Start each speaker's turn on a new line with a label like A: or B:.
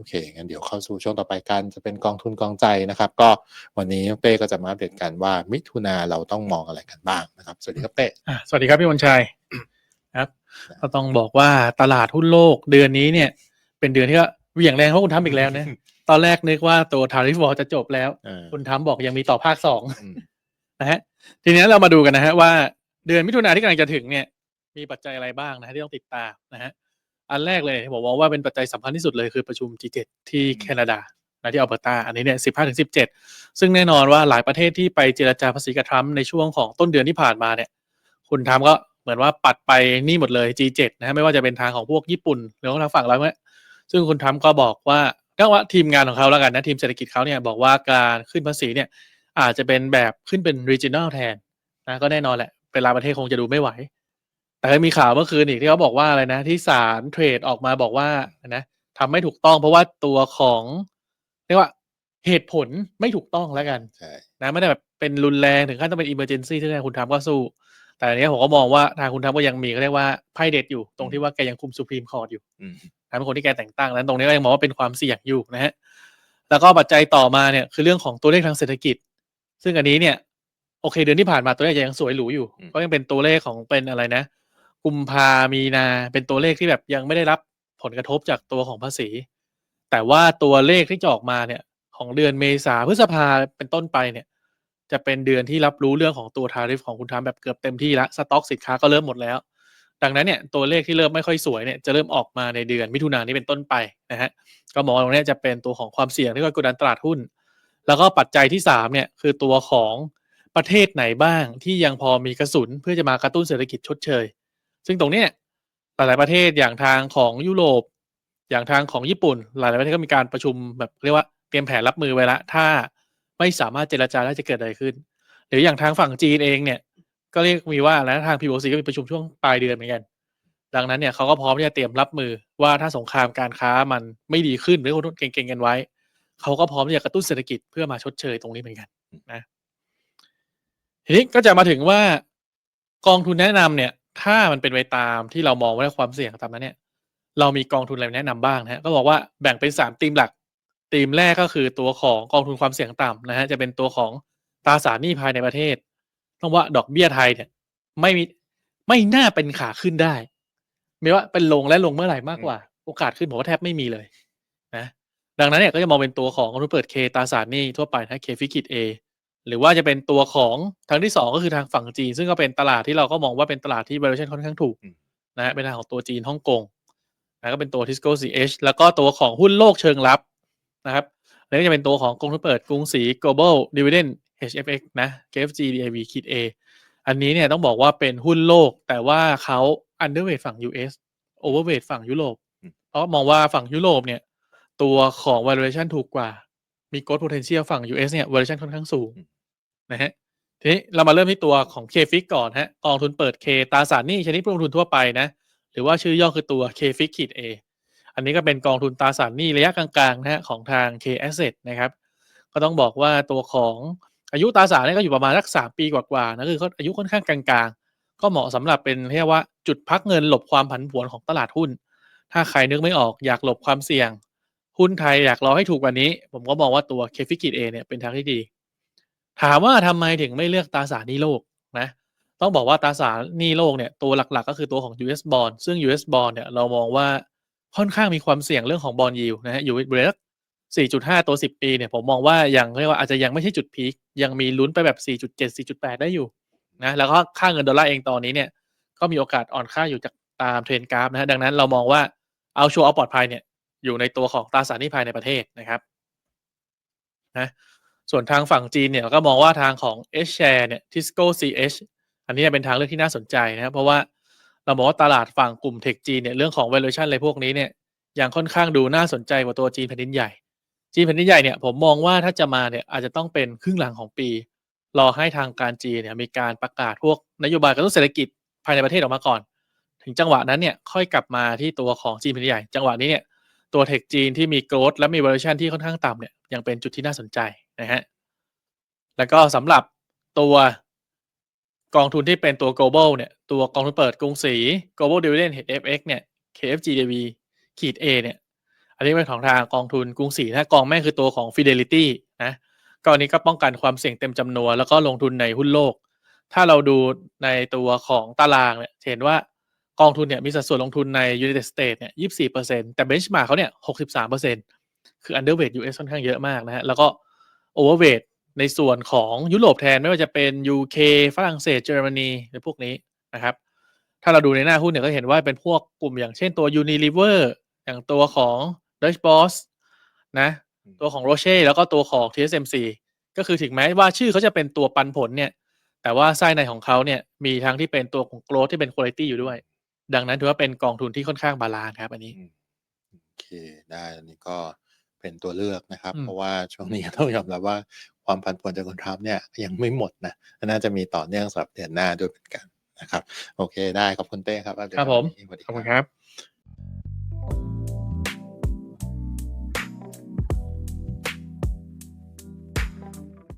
A: โอเค งั้นเดี๋ยวเข้าสู่ช่วงต่อไปกันจะเป็นกองทุนกองใจนะครับ ก็วันนี้เป้ก็จะมาอัปเดตกันว่ามิถุนาเราต้องมองอะไรกันบ้างนะครับ สวัสดีครับเป้
B: อะสวัสดีครับพี่มนชัยครับก็ต้องบอกว่าตลาดหุ้นโลกเดือนนี้เนี่ย เป็นเดือนที่ก็เหวี่ยงแรงเพราะคุณทำอีกแล้วนะตอนแรกนึกว่าตัวทาริฟวอลจะจบแล้ว
A: เออ
B: คุณทำบอกยังมีต่อภาคสอง
A: อืม
B: นะฮะทีนี้เรามาดูกันนะฮะว่าเดือนมิถุนาที่กำลังจะถึงเนี่ย มีปัจจัยอะไรบ้างนะฮะที่ต้องติดตามนะฮะ อันแรกเลยผมมองว่าเป็นปัจจัยสำคัญที่สุดเลยคือประชุม G7 ที่แคนาดานะที่อัลเบอร์ตาอันนี้เนี่ย15ถึง17ซึ่งแน่นอนว่าหลายประเทศที่ไปเจรจาภาษีกับทรัมป์ในช่วงของต้นเดือนที่ผ่านมาเนี่ยคุณทรัมป์ก็เหมือนว่าปัดไปนี่หมดเลย G7 นะฮะไม่ว่าจะเป็นทางของพวกญี่ปุ่นหรือว่าทางฝั่งเราเนี่ยซึ่งคุณทรัมป์ก็บอกว่าก็ว่าทีมงานของเขาแล้วกันนะทีมเศรษฐกิจเขาเนี่ยบอกว่าการขึ้นภาษีเนี่ยอาจจะเป็นแบบขึ้นเป็น regional แทนนะก็แน่นอนแหละเวลาประเทศคงจะดูไม่ไหว แต่ก็มีข่าวเมื่อคืนอีกที่เขาบอกว่าอะไรนะ ที่ศาลเทรดออกมาบอกว่านะทำไม่ถูกต้องเพราะว่าตัวของเรียกว่าเหตุผลไม่ถูกต้องแล้วกัน
A: ใช่
B: นะไม่ได้แบบเป็นรุนแรงถึงขั้นต้องเป็น emergency ที่คุณทำก็สู้ แต่อันเนี้ยผมก็มองว่าทางคุณทำก็ยังมีเขาเรียกว่าไพ่เด็ดอยู่ ตรงที่ว่าแกยังคุมสุพรีมคอร์ดอยู่
A: อืม
B: นะเป็นคนที่แกแต่งตั้งนั้นตรงนี้ก็ยังมองว่าเป็นความเสี่ยงอยู่นะฮะแล้วก็ปัจจัยต่อมาเนี่ยคือเรื่องของตัวเลขทางเศรษฐกิจ ซึ่งอันนี้เนี่ย โอเคเดือนที่ผ่านมาตัวเลขยังสวยหรูอยู่
A: อืม
B: ก็ยังเป็นตัวเลขของเป็นอะไรนะ กุมภามีนาเป็นตัวเลขที่แบบยังไม่ได้รับผลกระทบจากตัวของภาษี แต่ว่าตัวเลขที่จะออกมาเนี่ยของเดือนเมษาพฤษภาเป็นต้นไปเนี่ย จะเป็นเดือนที่รับรู้เรื่องของตัวทาริฟของคุณทรัมแบบเกือบเต็มที่ละสต็อกสินค้าก็เริ่มหมดแล้ว ดังนั้นเนี่ยตัวเลขที่เริ่มไม่ค่อยสวยเนี่ยจะเริ่มออกมาในเดือนมิถุนายนนี้เป็นต้นไปนะฮะก็มองตรงนี้จะเป็นตัวของความเสี่ยงที่ก็กดดันตลาดหุ้น แล้วก็ปัจจัยที่สามเนี่ยคือตัวของประเทศไหนบ้างที่ยังพอมีกระสุนเพื่อจะมากระตุ้นเศรษฐกิจชดเชย ซึ่งตรงเนี้ยหลาย ๆ ประเทศอย่างทางของยุโรป อย่างทางของญี่ปุ่น หลาย ๆ ประเทศก็มีการประชุมแบบเรียกว่าเตรียมแผนรับมือไว้ละ ถ้าไม่สามารถเจรจาได้จะเกิดอะไรขึ้น หรืออย่างทางฝั่งจีนเองเนี่ย ก็เรียกมีว่าแล้วทาง POC ก็มีประชุมช่วงปลายเดือนเหมือนกัน ดังนั้นเนี่ยเขาก็พร้อมที่จะเตรียมรับมือว่าถ้าสงครามการค้ามันไม่ดีขึ้นหรือคนเก่งๆกันไว้เขาก็พร้อมที่จะกระตุ้นเศรษฐกิจเพื่อมาชดเชยตรงนี้เหมือนกันนะทีนี้ก็จะมาถึงว่ากองทุนแนะนำเนี่ย ถ้ามันเป็นไปตามที่เรามองว่าความเสี่ยงตามนั้นเนี่ย เรามีกองทุนอะไรแนะนำบ้างนะฮะก็บอกว่าแบ่งเป็นสามธีมหลักธีมแรกก็คือตัวของกองทุนความเสี่ยงต่ำนะฮะจะเป็นตัวของตราสารหนี้ภายในประเทศต้องว่าดอกเบี้ยไทยเนี่ย ไม่มีไม่น่าเป็นขาขึ้นได้ไม่ว่าเป็นลงและลงเมื่อไหร่มากกว่า โอกาสขึ้นผมว่าแทบไม่มีเลยนะดังนั้นเนี่ยก็จะมองเป็นตัวของกองทุนเปิดเคตราสารหนี้ทั่วไปนะเคฟิกิตเอ หรือว่าจะเป็นตัวของทางที่สองก็คือทางฝั่งจีน ซึ่งก็เป็นตลาดที่เราก็มองว่าเป็นตลาดที่ valuation ค่อนข้างถูก
A: อืม
B: นะฮะเป็นทางของตัวจีนฮ่องกงนะก็เป็นตัว Tisco CH แล้วก็ตัวของหุ้นโลกเชิงลับนะครับแล้วก็จะเป็นตัวของกองทุนเปิดกรุงศรี global dividend HFX นะ KFG DIV คิด A อันนี้เนี่ยต้องบอกว่าเป็นหุ้นโลก แต่ว่าเขา underweight ฝั่ง US overweight ฝั่งยุโรป
A: อืม
B: เพราะมองว่าฝั่งยุโรปเนี่ยตัวของ valuation ถูกกว่า มี growth potential ฝั่ง US เนี่ย valuation ค่อนข้างสูงนะฮะทีนี้เรามาเริ่มที่ตัวของ KFIX ก่อนฮะกองทุนเปิด K ตราสารหนี้ชนิดผู้ลงทุนทั่วไปนะ หรือว่าชื่อย่อคือตัว KFIX ขีด A อันนี้ก็เป็นกองทุนตราสารหนี้ระยะกลางๆนะฮะของทาง K Asset นะครับ ก็ต้องบอกว่าตัวของอายุตราสารนี่ก็อยู่ประมาณสักสามปีกว่าๆนะคืออายุค่อนข้างกลางๆ ก็เหมาะสำหรับเป็นเรียกว่าจุดพักเงินหลบความผันผวนของตลาดหุ้น ถ้าใครนึกไม่ออกอยากหลบความเสี่ยง หุ้นไทยอยากรอให้ถูกกว่านี้ ผมก็มองว่าตัว k f i กิ A เอเนี่ยเป็นทางที่ดี ถามว่าทำไมถึงไม่เลือกตราสารหนี้โลกนะต้องบอกว่าตราสารหนี้โลกเนี่ยตัวหลักๆ ก็คือตัวของ US bond ซึ่ง US bond เนี่ยเรามองว่าค่อนข้างมีความเสี่ยงเรื่องของบอลยิวนะฮะอยู่บริเวณ4.5 ตัว 10 ปีเนี่ยผมมองว่ายังเรียกว่าอาจจะยังไม่ใช่จุดพีคยังมีลุ้นไปแบบ 4.7 4.8 ได้อยู่นะแล้วก็ค่าเงินดอลลาร์เองตอนนี้เนี่ยก็มีโอกาสอ่อนค่าอยู่จากตามเทรนกราฟนะฮะดังนั้นเรามองว่าเอาชัวร์เอาปลอดภัยเนี่ย อยู่ในตัวของตราสารหนี้ภายในประเทศนะครับนะส่วนทางฝั่งจีนเนี่ยก็มองว่าทางของ H share เนี่ย Tisco CH อันนี้เป็นทางเลือกที่น่าสนใจนะครับเพราะว่าเราบอกว่าตลาดฝั่งกลุ่มเทคจีนเนี่ยเรื่องของ valuation อะไรพวกนี้เนี่ยยังค่อนข้างดูน่าสนใจกว่าตัวจีนแผ่นดินใหญ่ จีนแผ่นดินใหญ่เนี่ยผมมองว่าถ้าจะมาเนี่ยอาจจะต้องเป็นครึ่งหลังของปี รอให้ทางการจีนเนี่ยมีการประกาศพวกนโยบายกระตุ้นเศรษฐกิจภายในประเทศออกมาก่อน ถึงจังหวะนั้นเนี่ยค่อยกลับมาที่ตัวของจีนแผ่นดินใหญ่ จังหวะนี้เนี่ย ตัวเทคจีนที่มีโกรดและมี valuation ที่ค่อนข้างต่ำเนี่ยยังเป็นจุดที่น่าสนใจนะฮะแล้วก็สำหรับตัวกองทุนที่เป็นตัว global เนี่ยตัวกองทุนเปิดกรุงศรี global dividend FX เนี่ย KFGDV ขีด A เนี่ย อันนี้เป็นของทางกองทุนกรุงศรีนะกองแม่คือตัวของ Fidelity นะกอันนี้ก็ป้องกันความเสี่ยงเต็มจำนวน แล้วก็ลงทุนในหุ้นโลก ถ้าเราดูในตัวของตารางเนี่ยเห็นว่า กองทุนเนี่ยมีสัดส่วนลงทุนใน United States เนี่ย24%แต่ benchmark เขาเนี่ย63%คือ underweight US ค่อนข้างเยอะมากนะฮะ แล้วก็ overweight ในส่วนของยุโรปแทนไม่ว่าจะเป็น UK ฝรั่งเศสเยอรมนีหรือพวกนี้นะครับ ถ้าเราดูในหน้าหุ้นเนี่ยก็เห็นว่าเป็นพวกกลุ่มอย่างเช่นตัว Unilever อย่างตัวของ Deutsche Boss นะ ตัวของ Roche แล้วก็ตัวของ TSMC ก็คือถึงแม้ว่าชื่อเขาจะเป็นตัวปันผลเนี่ย แต่ว่าไส้ในของเขาเนี่ยมีทั้งที่เป็นตัวของ growth ที่เป็น quality อยู่ด้วย ดังนั้นถือว่าเป็นกองทุนที่ค่อนข้างบาลานซ์ครับ อันนี้
A: อืมโอเคได้อันนี้ก็เป็นตัวเลือกนะครับ
B: อืม
A: เพราะว่าช่วงนี้ต้องยอมรับว่าความผันผวนจากคุณทรัมป์เนี่ยยังไม่หมดนะน่าจะมีต่อเนื่องสำหรับเดือนหน้าด้วยเหมือนกันนะครับ โอเค ได้ขอบคุณเต้ครับอัปเดต
B: ครับผม
A: วันนี้สวัสดี
B: ขอบคุณครับ